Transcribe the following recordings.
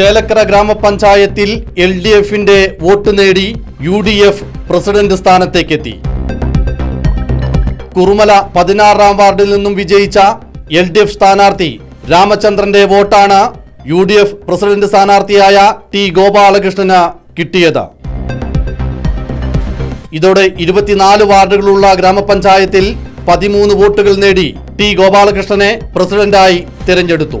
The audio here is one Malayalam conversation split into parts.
Chelakkara ഗ്രാമപഞ്ചായത്തിൽ എൽ ഡി എഫിന്റെ വോട്ട് നേടി യു ഡി എഫ് പ്രസിഡന്റ് സ്ഥാനത്തേക്കെത്തി. കുറുമല പതിനാറാം വാർഡിൽ നിന്നും വിജയിച്ച എൽ ഡി എഫ് സ്ഥാനാർത്ഥി രാമചന്ദ്രന്റെ വോട്ടാണ് യു ഡി എഫ് പ്രസിഡന്റ് സ്ഥാനാർത്ഥിയായ ടി ഗോപാലകൃഷ്ണന് കിട്ടിയത്. ഇതോടെ ഇരുപത്തിനാല് വാർഡുകളുള്ള ഗ്രാമപഞ്ചായത്തിൽ പതിമൂന്ന് വോട്ടുകൾ നേടി ടി ഗോപാലകൃഷ്ണനെ പ്രസിഡന്റായി തിരഞ്ഞെടുത്തു.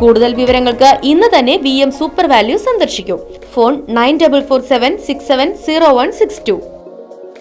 കൂടുതൽ വിവരങ്ങൾക്ക് ഇന്ന് തന്നെ വി എം സൂപ്പർ വാല്യൂ സന്ദർശിക്കൂ. Phone nine double four seven six seven zero one six two.